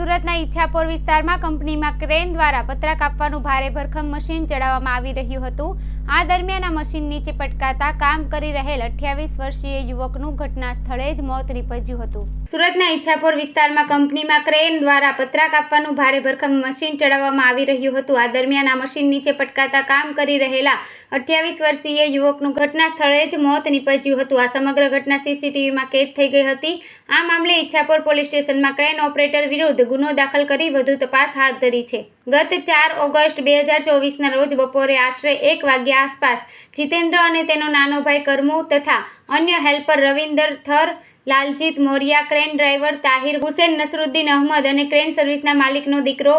સુરતના ઈચ્છાપોર વિસ્તારમાં કંપનીમાં ક્રેન દ્વારા પતરા કાપવાનું ભારે ભરખમ મશીન ચડાવવામાં આવી રહ્યું હતું. આ દરમિયાન આ મશીન નીચે પટકાતા કામ કરી રહેલ અઠ્યાવીસ વર્ષીય યુવકનું ઘટના સ્થળે જ મોત નીપજ્યું હતું. સુરતના ઈચ્છાપોર વિસ્તારમાં કંપનીમાં ક્રેન દ્વારા પતરા કાપવાનું ભારે ભરખમ મશીન ચડાવવામાં આવી રહ્યું હતું. આ દરમિયાન આ મશીન નીચે પટકાતા કામ કરી રહેલા અઠ્યાવીસ વર્ષીય યુવકનું ઘટના સ્થળે જ મોત નીપજ્યું હતું. આ સમગ્ર ઘટના સીસીટીવીમાં કેદ થઈ ગઈ હતી. આ મામલે ઈચ્છાપોર પોલીસ સ્ટેશનમાં ક્રેન ઓપરેટર વિરુદ્ધ ગુનો દાખલ કરી વધુ તપાસ હાથ ધરી છે. ગત ચાર ઓગસ્ટ બે હજાર ચોવીસના રોજ બપોરે આશરે એક વાગ્યા આસપાસ જીતેન્દ્ર અને તેનો નાનો ભાઈ કરમુ તથા અન્ય helper Ravinder Thar, Laljit Moriya, crane driver Tahir, Hussain Nasruddin Ahmad અને ક્રેન સર્વિસના માલિકનો દીકરો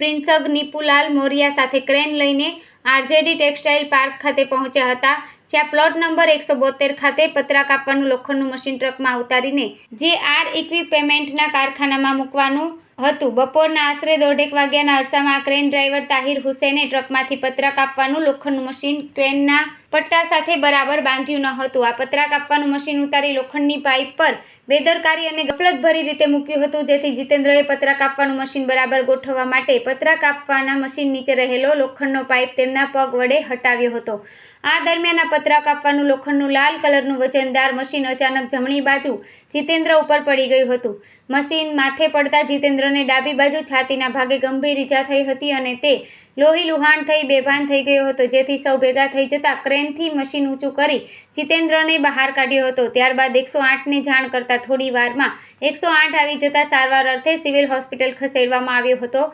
પ્રિન્સગ નિપુલાલ મોરિયા સાથે ક્રેન લઈને આરજેડી ટેક્સટાઇલ પાર્ક ખાતે પહોંચ્યા હતા, જ્યાં પ્લોટ નંબર એકસો બોતેર ખાતે પતરા કાપવાનું લોખંડનું મશીન ટ્રકમાં ઉતારીને જે આર ઇક્વિપમેન્ટના કારખાનામાં મૂકવાનું હતું. બપોરના આશરે દોઢેક વાગ્યાના અરસામાં ક્રેન ડ્રાઈવર તાહિર હુસેને ટ્રકમાંથી પતરા કાપવાનું લોખંડનું મશીન ક્રેનના પટ્ટા સાથે બરાબર બાંધ્યું ન હતું. આ પતરા આપવાનું મશીન ઉતારી લોખંડની પાઇપ પર બેદરકારી અને ગફલતભરી રીતે મૂક્યું હતું, જેથી જીતેન્દ્રએ પતરા આપવાનું મશીન બરાબર ગોઠવવા માટે પતરા આપવાના મશીન નીચે રહેલો લોખંડનો પાઇપ તેમના પગ વડે હટાવ્યો હતો. આ દરમિયાન આ પતરા કાપવાનું લોખંડનું લાલ કલરનું વજનદાર મશીન અચાનક જમણી બાજુ જીતેન્દ્ર ઉપર પડી ગયું હતું. મશીન માથે પડતા જીતેન્દ્રને ડાબી બાજુ છાતીના ભાગે ગંભીર ઈજા થઈ હતી અને તે લોહી લુહાણ થઈ, બેભાન થઈ ગયો હતો. જેથી સૌ ભેગા થઈ જતા ક્રેનથી મશીન ઊંચું કરી જીતેન્દ્રને બહાર કાઢ્યો હતો. ત્યારબાદ એકસો આઠને જાણ કરતાં થોડી વારમાં એકસો આઠ આવી જતાં સારવાર અર્થે સિવિલ હોસ્પિટલ ખસેડવામાં આવ્યો હતો.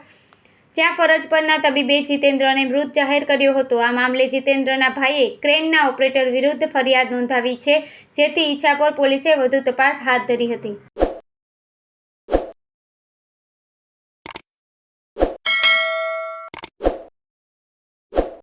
જ્યાં ફરજ પરના તબીબે જીતેન્દ્રને મૃત જાહેર કર્યો હતો. આ મામલે જીતેન્દ્રના ભાઈએ ક્રેનના ઓપરેટર વિરુદ્ધ ફરિયાદ નોંધાવી છે, જેથી ઈચ્છાપોર પોલીસે વધુ તપાસ હાથ ધરી હતી.